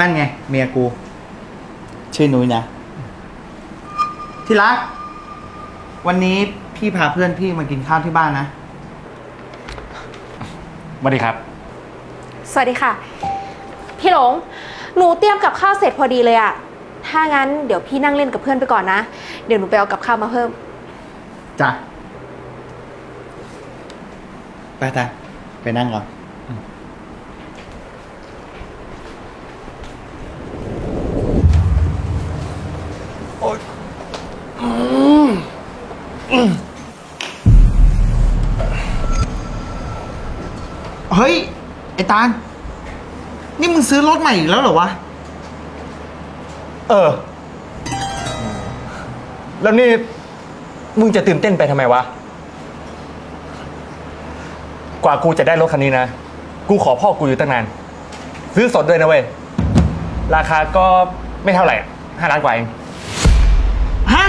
นั่นไง เมียกู ชื่อนุ้ยนะ ที่รัก วันนี้พี่พาเพื่อนพี่มากินข้าวที่บ้านนะ สวัสดีครับ สวัสดีค่ะ พี่หลง หนูเตรียมกับข้าวเสร็จพอดีเลยอะถ้างั้นเดี๋ยวพี่นั่งเล่นกับเพื่อนไปก่อนนะ เดี๋ยวหนูไปเอากับข้าวมาเพิ่ม จ้ะ ไปตาไปนั่งก่อน เฮ้ย ไอ้ตาลนี่มึงซื้อรถใหม่อีกแล้วเหรอวะ เออ แล้วนี่ มึงจะตื่นเต้นไปทำไมวะ กว่ากูจะได้รถคันนี้นะ กูขอพ่อกูอยู่ตั้งนาน ซื้อสดด้วยนะเว้ย ราคาก็ไม่เท่าไหร่ห้าล้านกว่าเอง ฮะ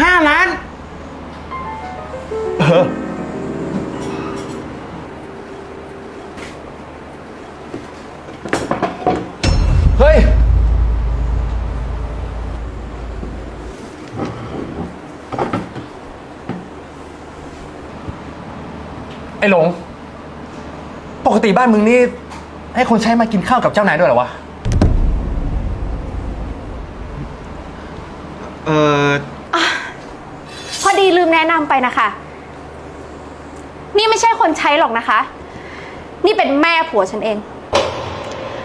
ห้าล้าน เออ เฮ้ย ไอ้หลง ปกติบ้านมึงนี่ ให้คนใช้มากินข้าวกับเจ้านายด้วยเหรอวะ เออพอดีลืมแนะนำไปนะคะ นี่ไม่ใช่คนใช้หรอกนะคะ นี่เป็นแม่ผัวฉันเอง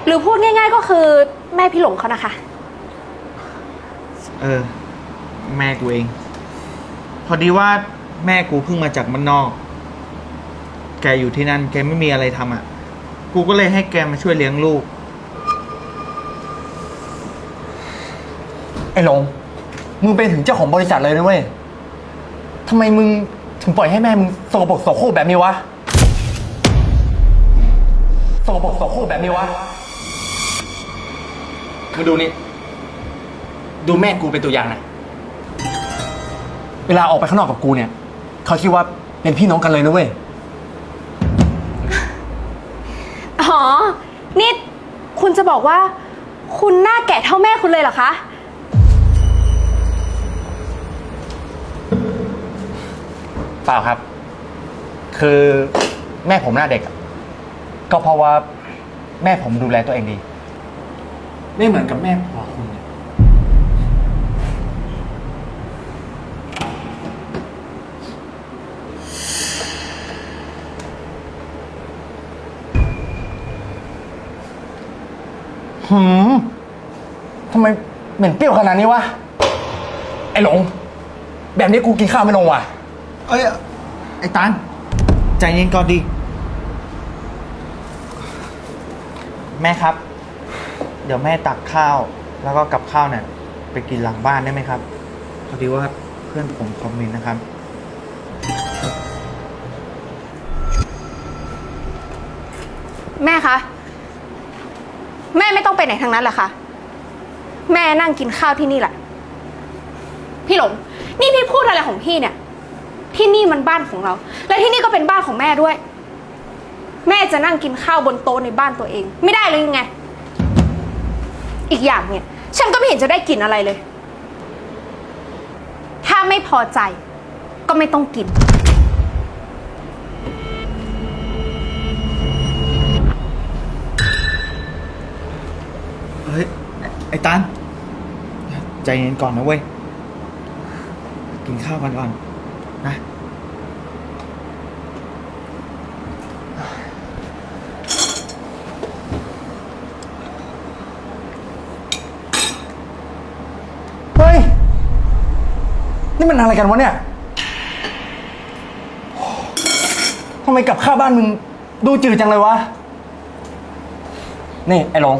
หรือพูดง่าย ๆ ก็คือแม่พี่หลงเขานะคะ เออ แม่กูเอง พอดีว่าแม่กูเพิ่งมาจากมันนอก แกอยู่ที่นั่น แกไม่มีอะไรทำอะ กูก็เลยให้แกมาช่วยเลี้ยงลูก ไอ้หลง มึงเป็นถึงเจ้าของบริษัทเลยนะเว้ยทำไมมึงถึงปล่อยให้แม่มึงสกปรกโสโครกแบบนี้วะสกปรกโสโครกแบบนี้วะ มึงดูนี่ ดูแม่กูเป็นตัวอย่างนะ เวลาออกไปข้างนอกกับกูเนี่ย เขาคิดว่าเป็นพี่น้องกันเลยนะเว้ย อ๋อ นี่คุณจะบอกว่า คุณหน้าแก่เท่าแม่คุณเลยเหรอคะ เปล่าครับ คือแม่ผมหน้าเด็กอะก็เพราะว่าแม่ผมดูแลตัวเองดี ไม่เหมือนกับแม่ผัวคุณเนี่ยหืมทำไมเหม็นเปรี้ยวขนาดนี้วะ ไอ้หลง แบบนี้กูกินข้าวไม่ลงว่ะ เอ้ย ไอ้ตานใจเย็นก่อนดี แม่ครับ เดี๋ยวแม่ตักข้าว แล้วก็กับข้าวเนี่ยไปกินหลังบ้านได้ไหมครับพอดีว่าเพื่อนผมคอมเมนต์นะครับ แม่คะ แม่ไม่ต้องไปไหนทางนั้นแหละค่ะ แม่นั่งกินข้าวที่นี่แหละ พี่หลง นี่พี่พูดอะไรของพี่เนี่ย ที่นี่มันบ้านของเรา และที่นี่ก็เป็นบ้านของแม่ด้วย แม่จะนั่งกินข้าวบนโต๊ะในบ้านตัวเอง ไม่ได้เลยยังไง อีกอย่างเนี่ย ฉันก็ไม่เห็นจะได้กินอะไรเลย ถ้าไม่พอใจ ก็ไม่ต้องกิน เฮ้ย ไอ้ตานใจเย็นก่อนนะเว้ย กินข้าวกันก่อนนะ เฮ้ย นี่มันอะไรกันวะเนี่ยทำไมกับข้าวบ้านมึงดูจืดจังเลยวะ นี่ ไอ้หลง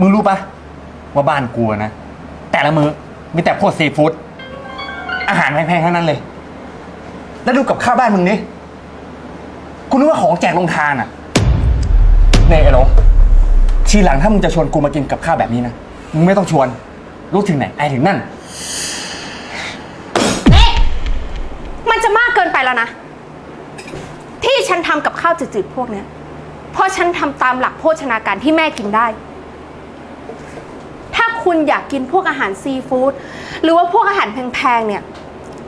มึงรู้ปะว่าบ้านกูอะนะ แต่ละมื้อมีแต่พวกซีฟู้ดอาหารแพงๆทั้งนั้นเลย แล้วดูกับข้าวบ้านมึงนี่กูนึกว่าของแจกลงทานอะนี่ไอ้หลงทีหลังถ้ามึงจะชวนกูมากินกับข้าวแบบนี้นะ มึงไม่ต้องชวน รู้ถึงไหนไอถึงนั่น เอ๊ะมันจะมากเกินไปแล้วนะ ที่ฉันทำกับ ข้าวจืดๆพวกเนี้ย เพราะฉันทำตามหลักโภชนาการที่แม่กินได้ ถ้าคุณอยากกินพวกอาหารซีฟู้ดหรือว่าพวกอาหารแพงๆเนี่ย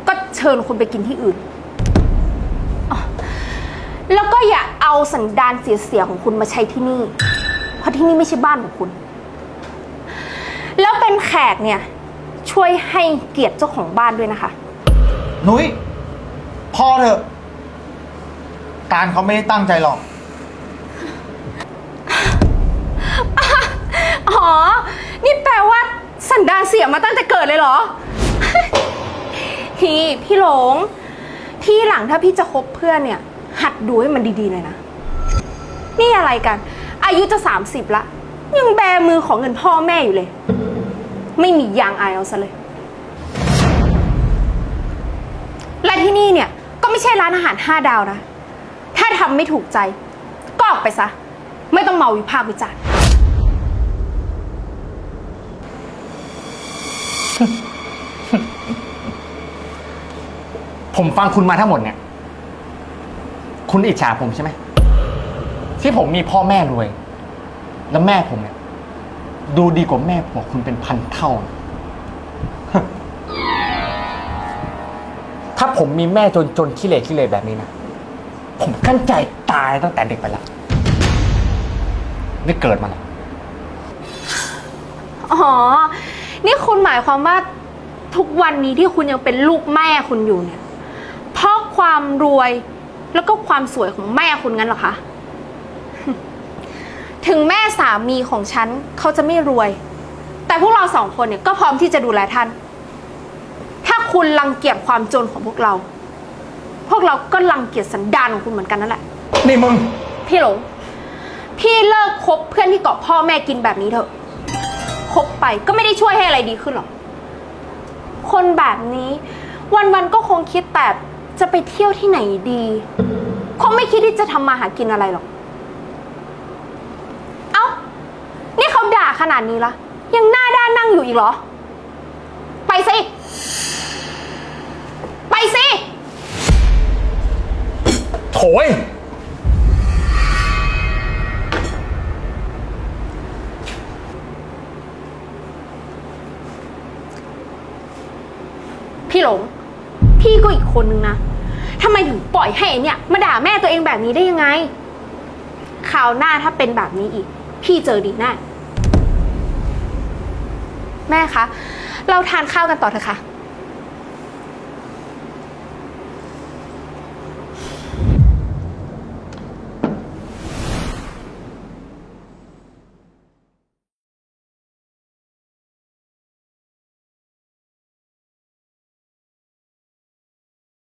ก็เชิญคุณไปกินที่อื่นอ๋อแล้วก็อย่าเอาสันดานเสียๆของคุณมาใช้ที่นี่ เพราะที่นี่ไม่ใช่บ้านของคุณ แล้วเป็นแขกเนี่ย ช่วยให้เกียรติเจ้าของบ้านด้วยนะคะ นุ้ยพอเถอะ การเขาไม่ได้ตั้งใจหรอก อ๋อ นี่แปลว่าสันดานเสียมาตั้งแต่เกิดเลยเหรอ พี่ พี่หลง ที่หลังถ้าพี่จะคบเพื่อนเนี่ย หัดดูให้มันดีๆหน่อยนะ นี่อะไรกัน อายุจะ 30 ละ ยังแบมือของเงินพ่อแม่อยู่เลย ไม่มียางอายเอาซะเลย และที่นี่เนี่ย ก็ไม่ใช่ร้านอาหารห้าดาวนะ ถ้าทำไม่ถูกใจ ก็ออกไปซะ ไม่ต้องเมาวิพากษ์วิจารณ์ ผมฟังคุณมาทั้งหมดเนี่ย คุณอิจฉาผมใช่ไหม ที่ผมมีพ่อแม่รวย แล้วแม่ผมเนี่ย ดูดีกว่าแม่ผัวคุณเป็นพันเท่า ถ้าผมมีแม่จนจนขี้เหร่ขี้เหร่แบบนี้นะ ผมกั้นใจตายตั้งแต่เด็กไปแล้วนี่เกิดมาแล้วอ๋อ นี่คุณหมายความว่าทุกวันนี้ที่คุณยังเป็นลูกแม่คุณอยู่เนี่ย เพราะความรวยแล้วก็ความสวยของแม่คุณงั้นเหรอคะ ถึงแม่สามีของฉันเขาจะไม่รวย แต่พวกเราสองคนเนี่ยก็พร้อมที่จะดูแลท่าน ถ้าคุณรังเกียจความจนของพวกเรา พวกเราก็รังเกียจสันดานของคุณเหมือนกันนั่นแหละ นี่มึง พี่หลง พี่เลิกคบเพื่อนที่เกาะพ่อแม่กินแบบนี้เถอะคบไปก็ไม่ได้ช่วยให้อะไรดีขึ้นหรอก คนแบบนี้ วันๆก็คงคิดแต่จะไปเที่ยวที่ไหนดี คงไม่คิดที่จะทำมาหากินอะไรหรอก เอ้า นี่เขาด่าขนาดนี้ละ ยังหน้าด้านนั่งอยู่อีกเหรอ โถยพี่หลง พี่ก็อีกคนนึงนะทำไมถึงปล่อยให้ไอ้เนี่ย มาด่าแม่ตัวเองแบบนี้ได้ยังไงคราวหน้าถ้าเป็นแบบนี้อีก พี่เจอดีแน่แม่คะ เราทานข้าวกันต่อเถอะค่ะ